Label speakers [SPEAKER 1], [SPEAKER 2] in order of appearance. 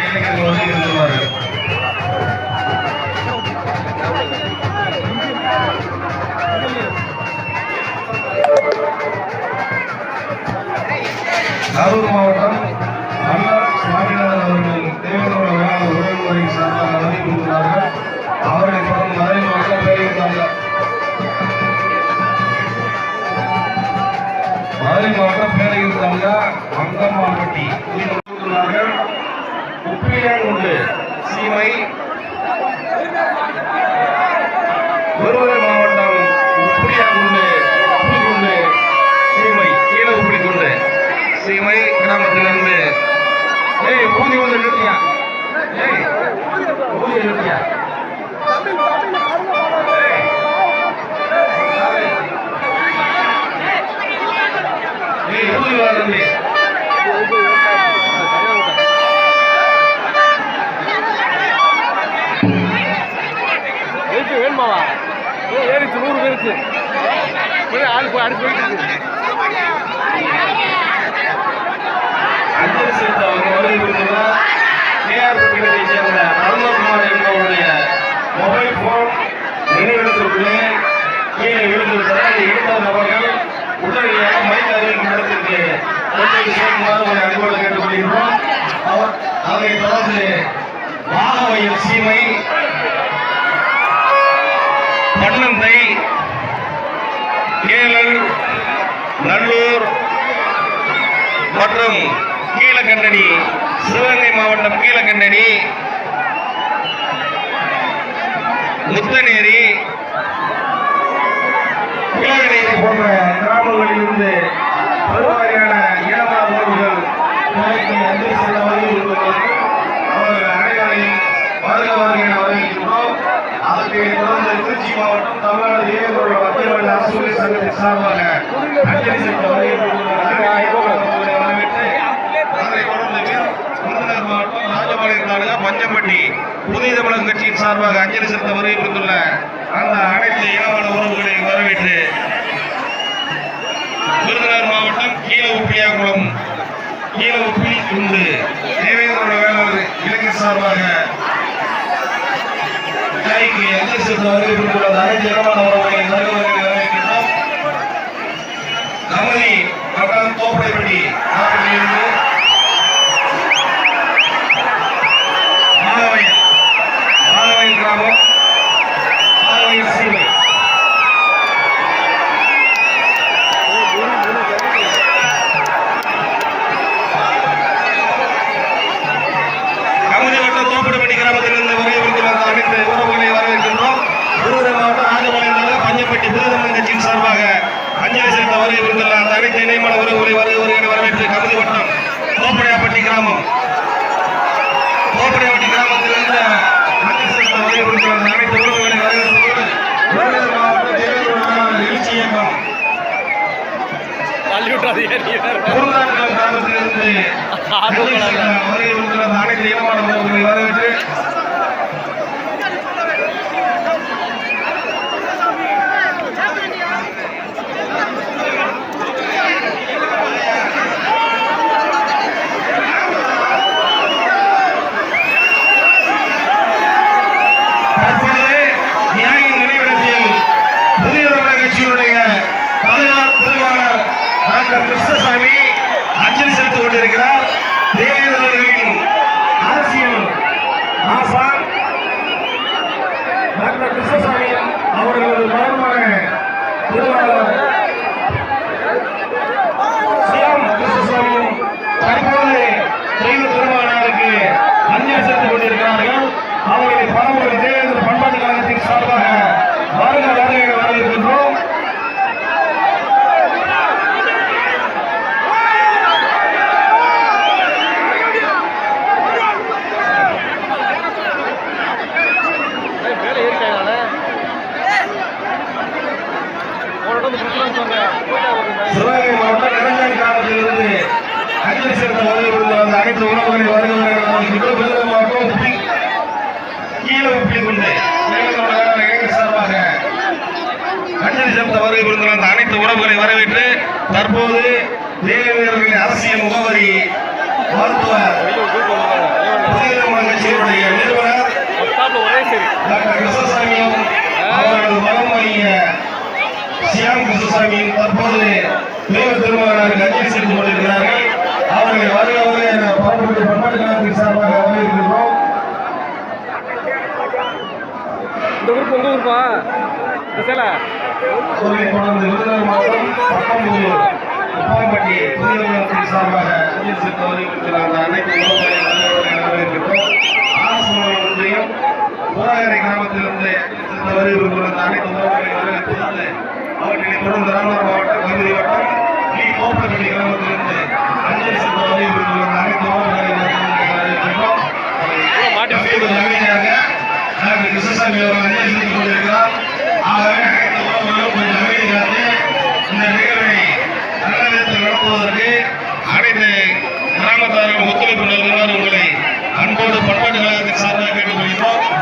[SPEAKER 1] மரியாதைக்கு வருகை தருவார்கள் கரூர் மாவட்டம் அண்ணா சுவாமிநாதன் அவர்கள் தேவேந்திரோட வேளாண் உறவுமுறை சார்பாக வருகை கொடுக்கிறார்கள் அவர்களை தொடர்ந்து மதுரை மாவட்டம் தெரிவித்தார்கள் மதுரை மாவட்டம் பேரையூர் தாலுகா மங்கம்மாம்பட்டி கூறினார்கள் உண்டு. சீமை. விருதுநகர் மாவட்டம் உப்பிலியாங்குண்டு உப்பிலிக்குண்டு சீமை கீழே உப்பிடி குண்டு. சீமை கிராமத்திலிருந்து. ஏய் ஊதி வந்து நிறுத்தியா? ஏய் ஊதி நிறுத்தியா?
[SPEAKER 2] போச்சு போய் ஆள் போய் அடுத்து போயிட்டு இருக்கு.
[SPEAKER 1] சேர்ந்த அருணகுமார் என்பவருடைய மொபைல் போன் நினைவிடத்திற்குள்ளே கீழே விழுந்துவிட்டதால் அதை நபர்கள் உடனடியாக மைக் அறிவிக்கும் இடத்திற்கு கொண்டு சேர்க்குமாறு உங்களை அன்போடு கேட்டுக்கொள்கிறோம் அதை தொடர்ந்து சீமை பன்னந்தை சேலம் நல்லூர் மற்றும் கீழக்கண்டனி சிவகங்கை மாவட்டம் கீழக்கண்டனி முத்தநேரி கீழநேரி போன்ற கிராமங்களில் இருந்து பெருவாரியான இனவாத உறவுகள் அஞ்சலி செல்ல வருகிறார்கள் அவர்கள் அனைவரையும் வருக என அதற்கு தொடர்ந்து திருச்சி மாவட்டம் தமிழ்நாடு தேவேந்திரோட மாநில அரசு சங்கத்தின் சார்பாக அஞ்சலி செலுத்த விருதுநகர் மாவட்டம் ராஜபாளையம் தாலுகா பஞ்சம்பட்டி புதிய தமிழக கட்சியின் சார்பாக அஞ்சலி செலுத்த வருகை புரிந்துள்ள அந்த அனைத்து இனவான உறவுகளை வரவேற்று விருதுநகர் மாவட்டம் கீழ உப்பிலியாங்குளம் கீழ உப்பி உண்டு தேவேந்திரோட வேளாண் இளைஞர் சார்பாக தாய்க்கு அஞ்சலி செலுத்த வருகை புரிந்துள்ள அனைத்து இனவான உறவுகளை வரவேற்று வரவேற்கின்றோம் கமலி வட்டம் அனைத்து இணையமான உறவுகளை வருகை வருகிற வரவேற்று கமுதி வட்டம் தோப்படையாப்பட்டி கிராமம். தோப்படையாப்பட்டி கிராமத்திலிருந்து அனைத்து உறவுகளை வரவேற்பதோடு எழுச்சி இயக்கம் கிராமத்திலிருந்து வருகை வந்துள்ள அந்த அனைத்து இனமான உறவுகளை வரவேற்று தற்பொழுது தியாகியின் நினைவிடத்தில் புதிய தமிழக கட்சியினுடைய தலைவர் பொதுவாளர் டாக்டர் கிருஷ்ணசாமி அஞ்சலி செலுத்திக் கொண்டிருக்கிறார். தேவேந்திரர்களின் அரசியல். ஆசா டாக்டர் கிருஷ்ணசாமி அவர்களது மரணமான பொதுவாளர் சியாம் கிருஷ்ணசாமியும் தற்போது தெய்வ திருமணருக்கு அஞ்சலி செலுத்திக் கொண்டிருக்கிறார்கள் அவர்களை பணமுறை தேவேந்திர பண்பாட்டு கழகத்தின் சார்பாக வருக வருக என வரவேற்கின்றோம்
[SPEAKER 2] மேலே ஏறிட்டாங்க ஒரு இடம் பிரச்சனை சொன்னாங்க போயிட்டா ஒரு
[SPEAKER 1] சிவகங்கை மாவட்டம் நெடுஞ்சாணி கிராமத்திலிருந்து அஞ்சலி செலுத்த வருகை புரிந்த அந்த அனைத்து உறவுகளை வருகை விருதுநகர் மாவட்டம் உப்பி கீழே உப்பி கொண்டு இளைஞர் சார்பாக அஞ்சலி செலுத்த வருகை புரிந்துள்ள அந்த அனைத்து உறவுகளை வரவேற்று தற்போது தேவேந்திரர்களின் அரசியல் முகவரி மருத்துவர் கட்சியினுடைய நிறுவனர் டாக்டர் கிருஷ்ணசாமியும் அவரது மகன் வழிய சியாம் கிருஷ்ணசாமியும் தற்போது தெய்வ திருமகனாருக்கு அஞ்சலி செலுத்திக் கொண்டிருக்கிறார்கள். அவர்களை வருக என பாடுபட்டு பன்னாட்டு கழகத்தின் சார்பாக வரவேற்கின்றோம்.
[SPEAKER 2] இந்த குரூப் உங்க குரூப்பா இந்த சேலை
[SPEAKER 1] அவர்களை தொடர்ந்து விருதுநகர் மாவட்டம் பட்டம்புதூர் உப்பாம்பட்டி புதிய சார்பாக அனைத்து வரவேற்கின்றோம் ஒன்றியம் கிராமத்திலிருந்து வருகின்ற அனைத்து உறவுகளை அவர்களை தொடர்ந்து ராமநாதபுரம் மாவட்டம் கவிதை வட்டம் அன்போடு பண்பாடுகளாக சார்ந்த கேட்டுக்கொள்கிறோம்